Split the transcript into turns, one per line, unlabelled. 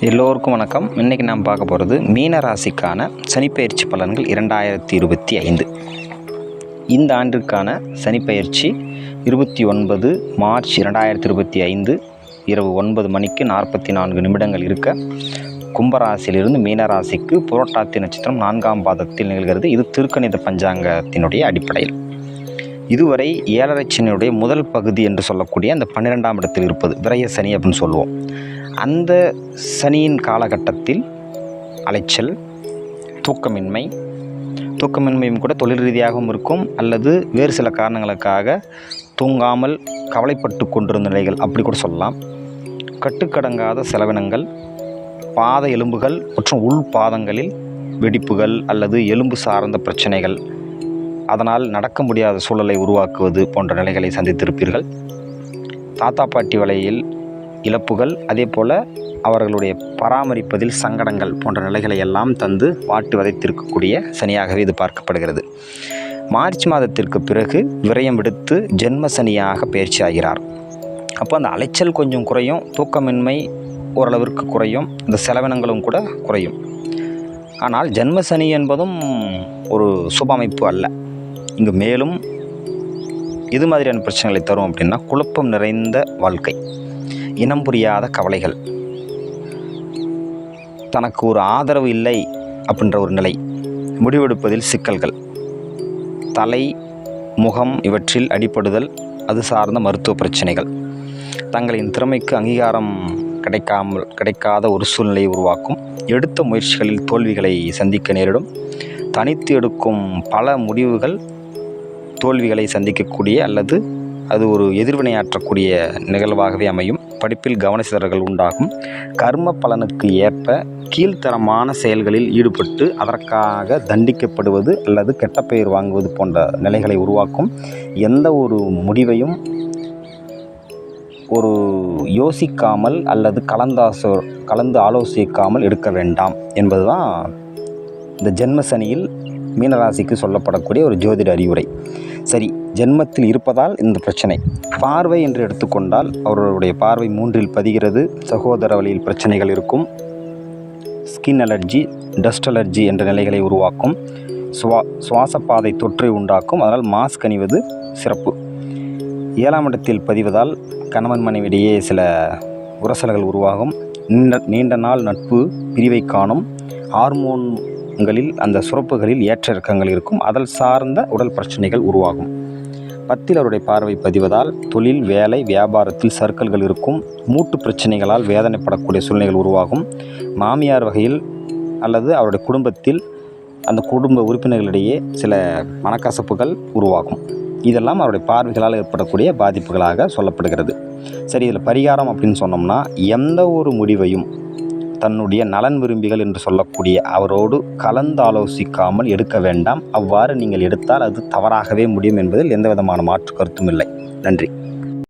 எல்லோருக்கும் வணக்கம். இன்றைக்கி நாம் பார்க்க போகிறது மீன ராசிக்கான சனிப்பெயர்ச்சி பலன்கள் இரண்டாயிரத்தி இருபத்தி ஐந்து. இந்த ஆண்டிற்கான சனிப்பெயர்ச்சி இருபத்தி ஒன்பது மார்ச் இரண்டாயிரத்தி இருபத்தி ஐந்து இரவு ஒன்பது மணிக்கு நாற்பத்தி நான்கு நிமிடங்கள் இருக்க கும்பராசியிலிருந்து மீனராசிக்கு புரோட்டாத்தி நட்சத்திரம் நான்காம் பாதத்தில் நிகழ்கிறது. இது திருக்கணித பஞ்சாங்கத்தினுடைய அடிப்படையில். இதுவரை ஏழரை சனியுடைய முதல் பகுதி என்று சொல்லக்கூடிய அந்த பன்னிரெண்டாம் இடத்தில் இருப்பது விரைய சனி அப்படின்னு சொல்லுவோம். அந்த சனியின் காலகட்டத்தில் அலைச்சல் தூக்கமின்மை தூக்கமின்மையும் கூட தொழில் ரீதியாகவும் இருக்கும் அல்லது வேறு சில காரணங்களுக்காக தூங்காமல் கவலைப்பட்டு கொண்டிருந்த நிலைகள் அப்படி கூட சொல்லலாம். கட்டுக்கடங்காத செலவினங்கள் பாத எலும்புகள் மற்றும் உள் பாதங்களில் வெடிப்புகள் அல்லது எலும்பு சார்ந்த பிரச்சனைகள் அதனால் நடக்க முடியாத சூழலை உருவாக்குவது போன்ற நிலைகளை சந்தித்திருப்பீர்கள். தாத்தா பாட்டி வலையில் இழப்புகள் அதே போல் அவர்களுடைய பராமரிப்பதில் சங்கடங்கள் போன்ற நிலைகளை எல்லாம் தந்து வாட்டி வதைத்திருக்கக்கூடிய சனியாகவே இது பார்க்கப்படுகிறது. மார்ச் மாதத்திற்கு பிறகு விரயம் விடுத்து ஜென்ம சனியாக பயிற்சி ஆகிறார். அப்போ அந்த அலைச்சல் கொஞ்சம் குறையும் தூக்கமின்மை ஓரளவிற்கு குறையும் இந்த செலவினங்களும் கூட குறையும். ஆனால் ஜென்ம சனி என்பதும் ஒரு சுப அமைப்பு அல்ல. இங்கு மேலும் இது மாதிரியான பிரச்சனைகளை தரும் அப்படின்னா குழப்பம் நிறைந்த வாழ்க்கை. இனம் புரியாத கவலைகள். தனக்கு ஒரு ஆதரவு இல்லை அப்படின்ற ஒரு நிலை. முடிவெடுப்பதில் சிக்கல்கள். தலை முகம் இவற்றில் அடிபடுதல் அது சார்ந்த மருத்துவ பிரச்சனைகள். தங்களின் திறமைக்கு அங்கீகாரம் கிடைக்காமல் கிடைக்காத ஒரு சூழ்நிலையை உருவாக்கும். எடுத்த முயற்சிகளில் தோல்விகளை சந்திக்க நேரிடும். தனித்து எடுக்கும் பல முடிவுகள் தோல்விகளை சந்திக்கக்கூடிய அல்லது அது ஒரு எதிர்வினையாற்றக்கூடிய நிகழ்வாகவே அமையும். படிப்பில் கவனச்சிதறல்கள் உண்டாகும். கர்ம பலனுக்கு ஏற்ப கீழ்த்தரமான செயல்களில் ஈடுபட்டு அதற்காக தண்டிக்கப்படுவது அல்லது கெட்ட பெயர் வாங்குவது போன்ற நிலைகளை உருவாக்கும். எந்த ஒரு முடிவையும் ஒரு யோசிக்காமல் அல்லது கலந்தாசோ கலந்து ஆலோசிக்காமல் எடுக்க வேண்டாம் என்பதுதான் இந்த ஜென்ம சனியில் மீனராசிக்கு சொல்லப்படக்கூடிய ஒரு ஜோதிட அறிவுரை. சரி ஜென்மத்தில் இருப்பதால் இந்த பிரச்சனை. பார்வை என்று எடுத்துக்கொண்டால் அவர்களுடைய பார்வை மூன்றில் பதிகிறது. சகோதர வழியில் பிரச்சனைகள் இருக்கும். ஸ்கின் அலர்ஜி டஸ்ட் அலர்ஜி என்ற நிலைகளை உருவாக்கும். சுவா சுவாசப்பாதை தொற்றை உண்டாக்கும். அதனால் மாஸ்க் அணிவது சிறப்பு. ஏழாம் இடத்தில் பதிவதால் கணவன் மனைவிடையே சில உரசல்கள் உருவாகும். நீண்ட நீண்ட நாள் நட்பு பிரிவை காணும். ஹார்மோன் களில் அந்த சுரப்புகளில் ஏற்ற இறக்கங்கள் இருக்கும். அதல் சார்ந்த உடல் பிரச்சனைகள் உருவாகும். பத்தில் அவருடைய பார்வை பதிவதால் தொழில் வேலை வியாபாரத்தில் சர்க்கல்கள் இருக்கும். மூட்டு பிரச்சனைகளால் வேதனைப்படக்கூடிய சூழ்நிலைகள் உருவாகும். மாமியார் வகையில் அல்லது அவருடைய குடும்பத்தில் அந்த குடும்ப உறுப்பினர்களிடையே சில மனக்கசப்புகள் உருவாகும். இதெல்லாம் அவருடைய பார்வைகளால் ஏற்படக்கூடிய பாதிப்புகளாக சொல்லப்படுகிறது. சரி இதில் பரிகாரம் அப்படின்னு சொன்னோம்னா எந்த ஒரு முடிவையும் தன்னுடைய நலன் விரும்பிகள் என்று சொல்லக்கூடிய அவரோடு கலந்தாலோசிக்காமல் எடுக்க வேண்டாம். அவ்வாறு நீங்கள் எடுத்தால் அது தவறாகவே முடியும் என்பதில் எந்த விதமான மாற்று கருத்தும் இல்லை. நன்றி.